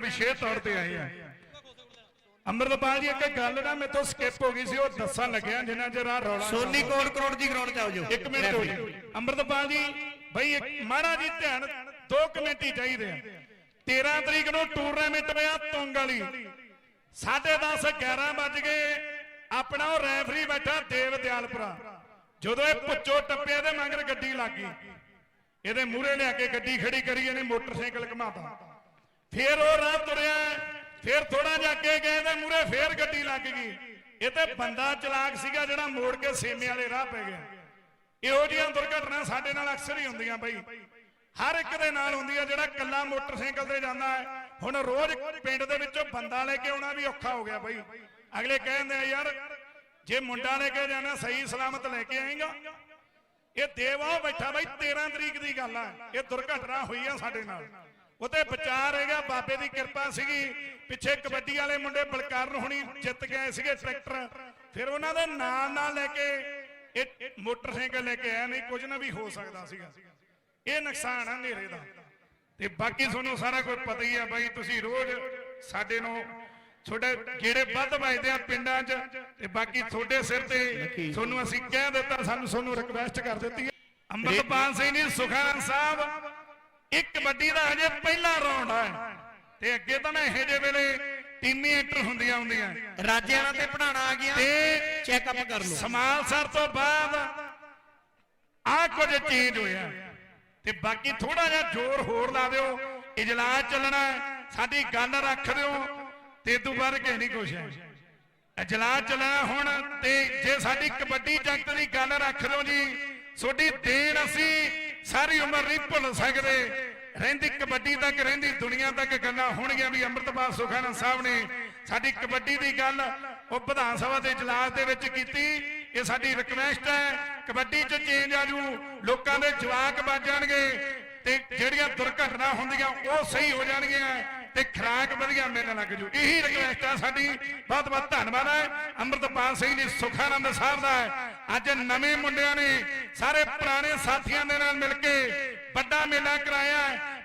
ਵਿਸ਼ੇਸ਼ ਤੌਰ ਤੇ ਆਏ ਆ। ਅੰਮ੍ਰਿਤਪਾਲ ਜੀ ਇੱਕ ਗੱਲ ਨਾ ਮੇਥੋਂ ਸਕਿਪ ਹੋ ਗਈ ਸੀ ਉਹ ਦੱਸਣ ਲੱਗਿਆ ਜਿੰਨਾ ਚਿਰ ਆ ਰੌਲਾ ਸੋਨੀ ਕੋਟ ਕਰੋੜ ਦੀ ਗਰਾਊਂਡ ਚ ਆਓ ਜੋ। ਇੱਕ ਮਿੰਟ ਹੋ ਜੀ ਅੰਮ੍ਰਿਤਪਾਲ ਜੀ ਬਈ ਮਾੜਾ ਜੀ ਧਿਆਨ ਦੋ ਕਮੇਟੀ ਚਾਹੀਦੇ ਆ। 13 ਤਰੀਕ ਨੂੰ ਟੂਰਨਾਮੈਂਟ ਹੋਇਆ ਤੁੰਗ ਵਾਲੀ। 10:30 11 ਵੱਜ ਗਏ। ਆਪਣਾ ਉਹ ਰੈਫਰੀ ਬੈਠਾ ਦੇਵ ਦਿਆਲਪੁਰਾ। ਜਦੋਂ ਇਹ ਪੁੱਚੋ ਟੱਪਿਆ ਤੇ ਮਗਰ ਗੱਡੀ ਲੱਗ। ਇਹਦੇ ਮੂਹਰੇ ਲਿਆ ਕੇ ਗੱਡੀ ਖੜੀ ਕਰੀ, ਇਹਨੇ ਮੋਟਰਸਾਈਕਲ ਘਮਾਤਾ। ਫੇਰ ਉਹ ਰਾਹ ਤੁਰਿਆ, ਫੇਰ ਥੋੜਾ ਜਿਹਾ ਅੱਗੇ ਗਏ ਤੇ ਮੂਹਰੇ ਫੇਰ ਗੱਡੀ ਲੱਗ ਗਈ। ਇਹ ਤੇ ਬੰਦਾ ਚਲਾਕ ਸੀਗਾ ਜਿਹੜਾ ਮੋੜ ਕੇ ਸੇਮੇ ਵਾਲੇ ਰਾਹ ਪੈ ਗਿਆ। ਇਹੋ ਜਿਹੀਆਂ ਦੁਰਘਟਨਾ ਸਾਡੇ ਨਾਲ ਅਕਸਰ ਹੀ ਹੁੰਦੀਆਂ ਬਈ। ਹਰ ਇੱਕ ਦੇ ਨਾਲ ਹੁੰਦੀ ਹੈ ਜਿਹੜਾ ਕੱਲਾ ਮੋਟਰਸਾਈਕਲ ਤੇ ਜਾਂਦਾ ਹੈ। ਹੁਣ ਰੋਜ਼ ਪਿੰਡ ਦੇ ਵਿੱਚੋਂ ਬੰਦਾ ਲੈ ਕੇ ਆਉਣਾ ਵੀ ਔਖਾ ਹੋ ਗਿਆ ਬਈ। ਅਗਲੇ ਕਹਿੰਦੇ ਆ, ਯਾਰ, ਜੇ ਮੁੰਡਾ ਲੈ ਕੇ ਜਾਣਾ, ਸਹੀ ਸਲਾਮਤ ਲੈ ਕੇ ਆਏਗਾ? ਇਹ ਦੇਵਾ ਬੈਠਾ ਬਈ 13 ਤਰੀਕ ਦੀ ਗੱਲ ਆ। ਇਹ ਦੁਰਘਟਨਾ ਹੋਈ ਆ ਸਾਡੇ ਨਾਲ। ਉਤੇ ਬਚਾ ਰਹੇਗਾ ਬਾਬੇ ਦੀ ਕਿਰਪਾ ਸੀਗੀ। ਪਿੱਛੇ ਕਬੱਡੀ ਵਾਲੇ ਮੁੰਡੇ ਬਲਕਾਰਨ ਹੁਣੀ ਜਿੱਤ ਗਏ ਸੀਗੇ ਟਰੈਕਟਰ। ਫਿਰ ਉਹਨਾਂ ਦੇ ਨਾਲ ਨਾਲ ਲੈ ਕੇ ਇਹ ਮੋਟਰਸਾਈਕਲ ਲੈ ਕੇ ਆਇਆ, ਨਹੀਂ ਕੁਝ ਨਾ ਵੀ ਹੋ ਸਕਦਾ ਸੀਗਾ। ਇਹ ਨੁਕਸਾਨ ਆ ਹਨੇਰੇ ਦਾ। ਤੇ ਬਾਕੀ ਤੁਹਾਨੂੰ ਸਾਰਾ ਕੁਝ ਪਤਾ ਹੀ ਆ ਬਾਈ, ਤੁਸੀਂ ਰੋਜ਼ ਸਾਡੇ ਨੂੰ ਤੁਹਾਡੇ ਜਿਹੜੇ ਵੱਧ ਵੱਜਦੇ ਆ ਪਿੰਡਾਂ 'ਚ ਤੇ ਬਾਕੀ ਤੁਹਾਡੇ ਸਿਰ ਤੇ ਤੁਹਾਨੂੰ ਅਸੀਂ ਕਹਿ ਦਿੱਤਾ ਸਾਨੂੰ ਤੁਹਾਨੂੰ ਰਿਕਵੈਸਟ ਕਰ ਦਿੱਤੀ ਹੈ। ਅੰਮ੍ਰਿਤਪਾਲ ਸਿੰਘ ਜੀ ਸੁਖਾਨ ਸਾਹਿਬ ਇੱਕ ਕਬੱਡੀ ਦਾ ਹਜੇ ਪਹਿਲਾ ਰਾਉਂਡ ਆ ਤੇ ਅੱਗੇ ਤਾਂ ਨਾ ਇਹੋ ਜਿਹੇ ਵੇਲੇ ਟੀਮੀ ਐਂਟਰ ਹੁੰਦੀਆਂ ਹੁੰਦੀਆਂ। ਰਾਜਿਆਂ ਤੇ ਪੜਾਣਾ ਆ ਗਿਆ ਤੇ ਚੈੱਕਅਪ ਕਰ ਲਓ। ਸਮਾਲਸਰ ਤੋਂ ਬਾਅਦ ਆ ਕੁਝ ਚੇਂਜ ਹੋਇਆ। ਤੇ ਬਾਕੀ ਥੋੜਾ ਜਿਹਾ ਜ਼ੋਰ ਹੋਰ ਲਾ ਦਿਓ ਇਜਲਾਸ ਚੱਲਣਾ ਹੈ, ਸਾਡੀ ਗੱਲ ਰੱਖ ਦਿਓ। ਤੇ ਇਦੋਂ ਬਾਅਦ ਕਿਸੇ ਨਹੀਂ ਕੁਛ ਹੈ। ਇਜਲਾਸ ਚੱਲਣਾ ਹੁਣ ਤੇ ਜੇ ਸਾਡੀ ਕਬੱਡੀ ਜਗਤ ਦੀ ਗੱਲ ਰੱਖ ਦਿਓ ਜੀ ਤੁਹਾਡੀ ਦੇਣ ਅਸੀਂ ਸਾਰੀ ਉਮਰ ਨਹੀਂ ਭੁੱਲ ਸਕਦੇ। ਰਹਿੰਦੀ ਕਬੱਡੀ ਤੱਕ, ਰਹਿੰਦੀ ਦੁਨੀਆ ਤੱਕ ਗੱਲਾਂ ਹੋਣਗੀਆਂ ਵੀ ਅੰਮ੍ਰਿਤਪਾਲ ਸੁਖਾਨਾ ਸਾਹਿਬ ਨੇ ਸਾਡੀ ਕਬੱਡੀ ਦੀ ਗੱਲ ਉਹ ਵਿਧਾਨ ਸਭਾ ਦੇ ਇਜਲਾਸ ਦੇ ਵਿੱਚ ਕੀਤੀ। ਇਹ ਸਾਡੀ ਰਿਕਵੈਸਟ ਹੈ, ਕਬੱਡੀ 'ਚ ਚੇਂਜ ਆ ਜੂ, ਲੋਕਾਂ ਦੇ ਜਵਾਕ ਬਚ ਜਾਣਗੇ ਤੇ ਜਿਹੜੀਆਂ ਦੁਰਘਟਨਾ ਹੁੰਦੀਆਂ ਉਹ ਸਹੀ ਹੋ ਜਾਣਗੀਆਂ। ਤੇ ਖਰਾਕ ਵਧੀਆ ਮਿਲਣ ਲੱਗ ਜੂ। ਇਹੀ ਰਿਕਵੈਸਟ ਆ ਸਾਡੀ। ਬਹੁਤ ਬਹੁਤ ਧੰਨਵਾਦ ਹੈ ਅੰਮ੍ਰਿਤਪਾਲ ਸਿੰਘ ਜੀ, ਸੁਖਾਨੰਦ ਸਾਹਿਬ ਦਾ। ਅੱਜ ਨਵੇਂ ਮੁੰਡਿਆਂ ਨੇ ਸਾਰੇ ਪੁਰਾਣੇ ਸਾਥੀਆਂ ਦੇ ਨਾਲ ਮਿਲ ਕੇ ਵੱਡਾ ਮੇਲਾ ਕਰਾਇਆ।